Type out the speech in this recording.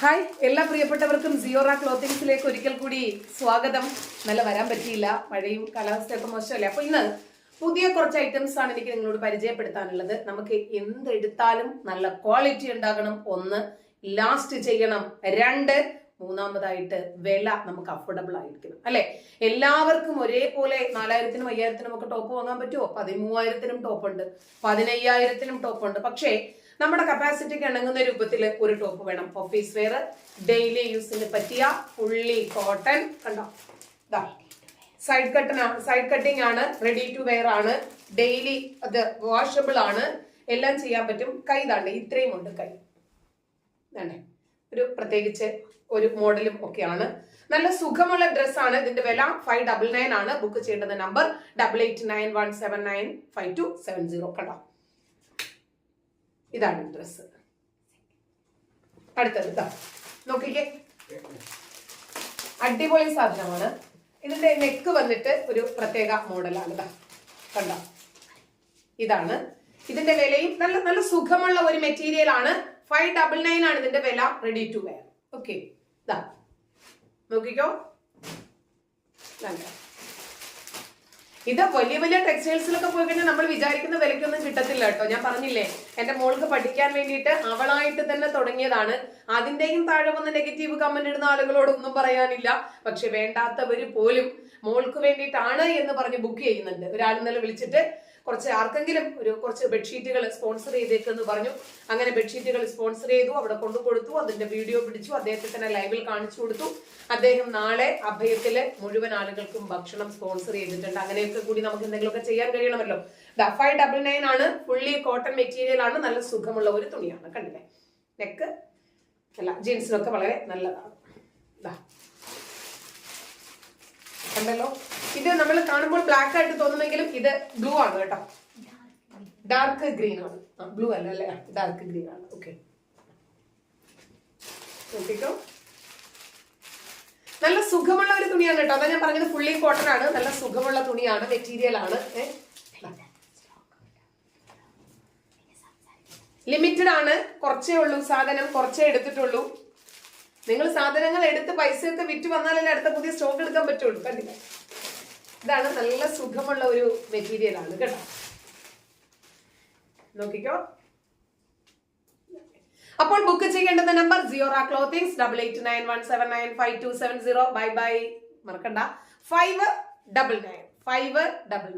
Hi. എല്ലാ പ്രിയപ്പെട്ടവർക്കും Sierra ക്ലോത്തിങ്സിലേക്ക് ഒരിക്കൽ കൂടി സ്വാഗതം. നല്ല വരാൻ പറ്റിയില്ല. മഴയും കാലാവസ്ഥയൊക്കെ മോശമല്ലേ? അപ്പൊ ഇന്ന് പുതിയ കുറച്ച് ഐറ്റംസ് ആണ് എനിക്ക് നിങ്ങളോട് പരിചയപ്പെടുത്താനുള്ളത്. നമുക്ക് എന്തെടുത്താലും നല്ല ക്വാളിറ്റി ഉണ്ടാകണം. ഒന്ന് ലാസ്റ്റ് ചെയ്യണം. രണ്ട് മൂന്നാമതായിട്ട് വില നമുക്ക് അഫോർഡബിൾ ആയിരിക്കണം. അല്ലെ? എല്ലാവർക്കും ഒരേപോലെ നാലായിരത്തിനും അയ്യായിരത്തിനും ഒക്കെ ടോപ്പ് വാങ്ങാൻ പറ്റുമോ? പതിമൂവായിരത്തിനും ടോപ്പ് ഉണ്ട്. പതിനയ്യായിരത്തിനും ടോപ്പ് ഉണ്ട്. പക്ഷേ നമ്മുടെ കപ്പാസിറ്റിക്ക് ഇണങ്ങുന്ന രൂപത്തിൽ ഒരു ടോപ്പ് വേണം. ഓഫീസ് വെയർ ഡെയിലി യൂസിന് പറ്റിയ ഫുള്ളി കോട്ടൺ കണ്ടോ? സൈഡ് കട്ടന സൈഡ് കട്ടിംഗ് ആണ് റെഡി ടു വെയർ ആണ്. ഡെയിലി അത് വാഷബിൾ ആണ്. എല്ലാം ചെയ്യാൻ പറ്റും. കൈ താണ്ട് ഇത്രയും ഉണ്ട് കൈ. വേണ്ടേ ഒരു പ്രത്യേകിച്ച് ഒരു മോഡലും ഒക്കെയാണ്. നല്ല സുഖമുള്ള ഡ്രസ്സാണ് ഇതിന്റെ വില ഫൈവ് ഡബിൾ നയൻ ആണ്. ബുക്ക് ചെയ്യേണ്ടുന്ന number double eight nine one seven nine five two seven zero കണ്ടോ? ഇതാണ് ഡ്രസ്സ് അടുത്തത് ഇതാ നോക്കിക്കേ. അടിപൊളി സാധനമാണ്. ഇതിന്റെ നെക്ക് വന്നിട്ട് ഒരു പ്രത്യേക മോഡലാണ് ഇതാ കണ്ട? ഇതാണ്. ഇതിന്റെ വിലയും നല്ല നല്ല സുഖമുള്ള ഒരു മെറ്റീരിയൽ ആണ്. ഫൈവ് ഡബിൾ നയൻ ആണ് ഇതിന്റെ വില റെഡി ടു വെയർ ഓക്കെ ഇതാ നോക്കിക്കോ. നല്ല. ഇത് വലിയ വലിയ ടെക്സ്റ്റൈൽസിലൊക്കെ പോയി കഴിഞ്ഞാൽ നമ്മൾ വിചാരിക്കുന്ന വിലയ്ക്കൊന്നും കിട്ടത്തില്ല കേട്ടോ. ഞാൻ പറഞ്ഞില്ലേ എന്റെ മോൾക്ക് പഠിക്കാൻ വേണ്ടിയിട്ട് അവളായിട്ട് തന്നെ തുടങ്ങിയതാണ്. അതിന്റെയും താഴെ വന്ന് നെഗറ്റീവ് കമന്റ് ഇടുന്ന ആളുകളോടൊന്നും പറയാനില്ല. പക്ഷെ വേണ്ടാത്തവര് പോലും മോൾക്ക് വേണ്ടിയിട്ടാണ് എന്ന് പറഞ്ഞ് ബുക്ക് ചെയ്യുന്നുണ്ട്. ഒരാൾ ഇന്നലെ വിളിച്ചിട്ട് കുറച്ച് ആർക്കെങ്കിലും ഒരു കുറച്ച് ബെഡ്ഷീറ്റുകൾ സ്പോൺസർ ചെയ്തേക്കെന്ന് പറഞ്ഞു. അങ്ങനെ ബെഡ്ഷീറ്റുകൾ സ്പോൺസർ ചെയ്തു അവിടെ കൊണ്ടു കൊടുത്തു അതിന്റെ വീഡിയോ പിടിച്ചു അദ്ദേഹത്തെ തന്നെ ലൈവിൽ കാണിച്ചു കൊടുത്തു. അദ്ദേഹം നാളെ അഭയത്തിൽ മുഴുവൻ ആളുകൾക്കും ഭക്ഷണം സ്പോൺസർ ചെയ്തിട്ടുണ്ട്. അങ്ങനെയൊക്കെ കൂടി നമുക്ക് എന്തെങ്കിലുമൊക്കെ ചെയ്യാൻ കഴിയണമല്ലോ. ഫൈവ് ഡബിൾ നയൻ ആണ്. ഫുള്ളി കോട്ടൺ മെറ്റീരിയൽ ആണ്. നല്ല സുഖമുള്ള ഒരു തുണിയാണ്. കണ്ടില്ലേ? നെക്ക് അല്ല ജീൻസിനൊക്കെ വളരെ നല്ലതാണ്. കണ്ടല്ലോ? ഇത് നമ്മൾ കാണുമ്പോൾ ബ്ലാക്ക് ആയിട്ട് തോന്നുമെങ്കിലും ഇത് ബ്ലൂ ആണ് കേട്ടോ. ഡാർക്ക് ഗ്രീൻ ആണ്. ബ്ലൂ അല്ല അല്ലേ? ഡാർക്ക് ഗ്രീൻ ആണ്. ഓക്കെ നോക്കിക്കോ. നല്ല സുഖമുള്ള ഒരു തുണിയാണ് കേട്ടോ. അതാ ഞാൻ പറഞ്ഞത് ഫുള്ളി കോട്ടൺ ആണ്. നല്ല സുഖമുള്ള തുണിയാണ് മെറ്റീരിയൽ ആണ്. ലിമിറ്റഡ് ആണ്. കുറച്ചേ ഉള്ളൂ സാധനം കുറച്ചേ എടുത്തിട്ടുള്ളൂ. നിങ്ങൾ സാധനങ്ങൾ എടുത്ത് പൈസയൊക്കെ വിറ്റ് വന്നാലല്ലേ അടുത്ത പുതിയ സ്റ്റോക്ക് എടുക്കാൻ പറ്റുള്ളൂ. കണ്ടില്ല? ഇതാണ് നല്ല സുഖമുള്ള ഒരു മെറ്റീരിയൽ ആണ് കേട്ടോ. നോക്കിക്കോ. അപ്പോൾ ബുക്ക് ചെയ്യേണ്ടുന്ന number Siora clothings double eight nine one seven nine five two seven zero bye bye മറക്കണ്ട. Five double nine five double nine